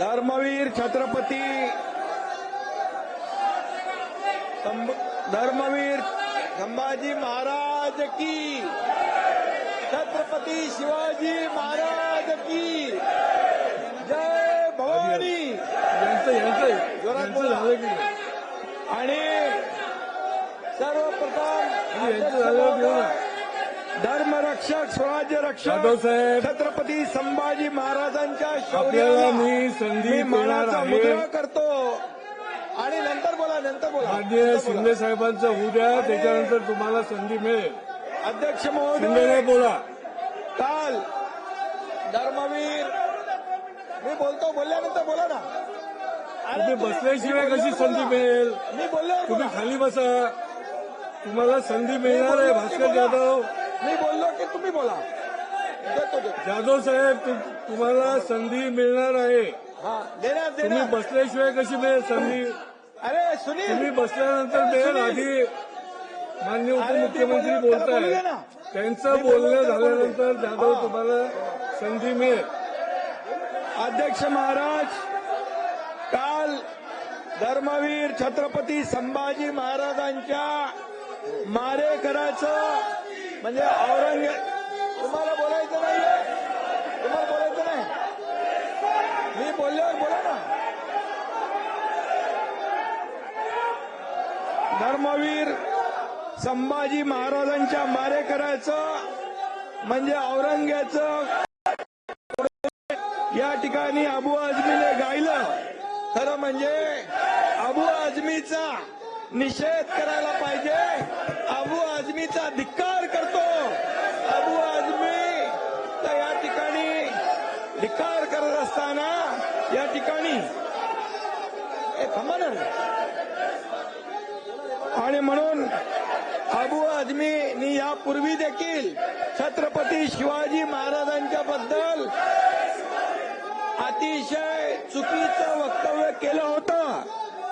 धर्मवीर छत्रपती धर्मवीर संभाजी महाराज की। छत्रपती शिवाजी महाराज की। जय भवानी। आणि सर्वप्रथम धर्मरक्षक स्वराज्य रक्षक साहेब छत्रपती संभाजी महाराजांच्या शौर्याला मी संधी मानाचा. मुद्रा करतो आणि नंतर बोला नंतर बोला माननीय शिंदे. साहेबांचं होऊ द्या त्याच्यानंतर तुम्हाला संधी मिळेल अध्यक्ष महोदय बोला काल धर्मवीर मी बोलतो बोलल्यानंतर बोला ना तुम्ही बसल्याशिवाय कशी संधी. मिळेल मी बोलल्यावर तुम्ही. खाली बसा तुम्हाला संधी मिळणार आहे बोललो भास्कर. जाधव मी बोललो की तुम्ही बोला. देतो देतो. जाधव साहेब तु- तुम्हाला संधी मिळणार आहे. हा देण्यात तुम्ही बसल्याशिवाय कशी मिळेल संधी? अरे सुनील. तुम्ही बसल्यानंतर मिळेल आधी. मान्य उपमुख्यमंत्री बोलले, त्याला बोलू दे बोलताय. त्यांचं बोलणं. झाल्यानंतर जाधव. तुम्हाला संधी मिळेल. अध्यक्ष महाराज काल धर्मवीर छत्रपती संभाजी महाराजांच्या मारेकराचं म्हणजे औरंगजेब तुम्हाला बोलायचं नाही तुम्हाला बोलायचं नाही. मी बोलल्यावर बोला ना. धर्मवीर संभाजी महाराजांच्या मारेकऱ्याचं म्हणजे औरंग्याचं या ठिकाणी अबू आझमीने गायलं. खरं म्हणजे अबू आझमीचा निषेध करायला पाहिजे. अबू आझमीचा धिक्कार करतो अबू आझमी तर या ठिकाणी धिक्कार करत असताना या ठिकाणी आणि म्हणून अबू आझमीनी यापूर्वी देखील छत्रपती शिवाजी महाराजांच्या बद्दल अतिशय चुकीचं वक्तव्य केलं होतं.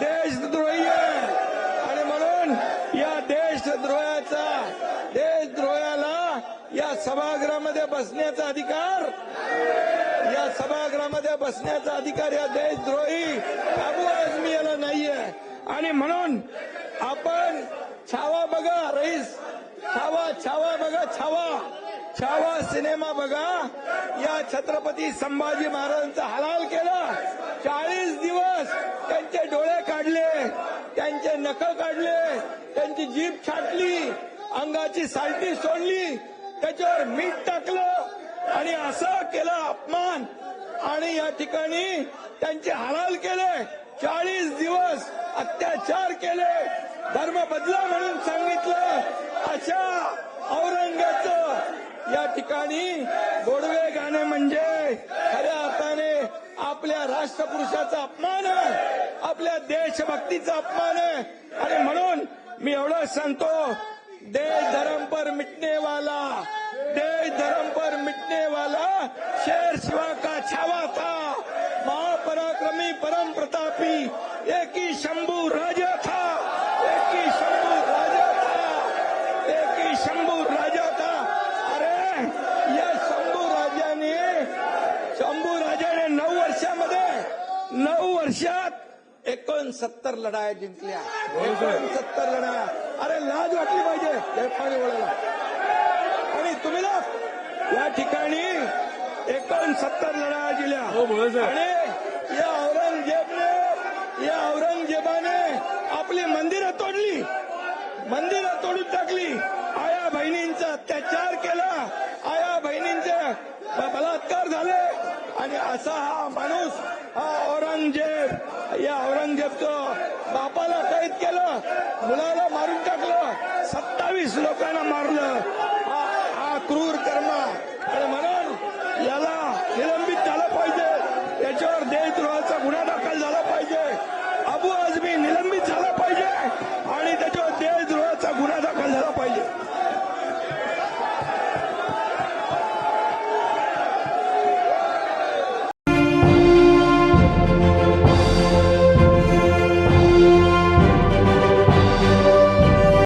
देशद्रोही आहे आणि म्हणून या देशद्रोहाचा देशद्रोहाला या सभागृहामध्ये बसण्याचा अधिकार या सभागृहामध्ये बसण्याचा अधिकार या देशद्रोही अबू आझमी याला नाहीये. आणि म्हणून आपण छावा बघा रईस. छावा छावा बघा छावा. छावा सिनेमा बघा. या छत्रपती संभाजी महाराजांचा हलाल केला चाळीस दिवस त्यांचे डोळे काढले त्यांचे नख काढले त्यांची जीभ छाटली अंगाची सालटी सोडली त्याच्यावर मीठ टाकलं आणि असं केलं अपमान. आणि या ठिकाणी त्यांचे हलाल केले चाळीस दिवस अत्याचार केले. धर्म बदला म्हणून सांगितलं अशा औरंगाचं या ठिकाणी गोडवे गाणे म्हणजे खऱ्या अर्थाने आपल्या राष्ट्रपुरुषाचा अपमान आहे. आपल्या देशभक्तीचा अपमान आहे. आणि म्हणून मी एवढं सांगतो देश धर्म पर मिटने वाला देश धर्म पर मिटने वाला शेर एकोणसत्तर लढाया जिंकल्या. एकोणसत्तर लढाया. अरे लाज वाटली पाहिजे. हे पाणी वळायला आणि तुम्ही ना या ठिकाणी एकोणसत्तर लढाया दिल्या हो. आणि या औरंगजेबने या औरंगजेबाने आपली मंदिरं तोडली. मंदिरं असा हा माणूस हा औरंगजेब या औरंगजेबचं बापाला कैद केलं मुलाला मारून टाकलं सत्तावीस लोकांना मारलं.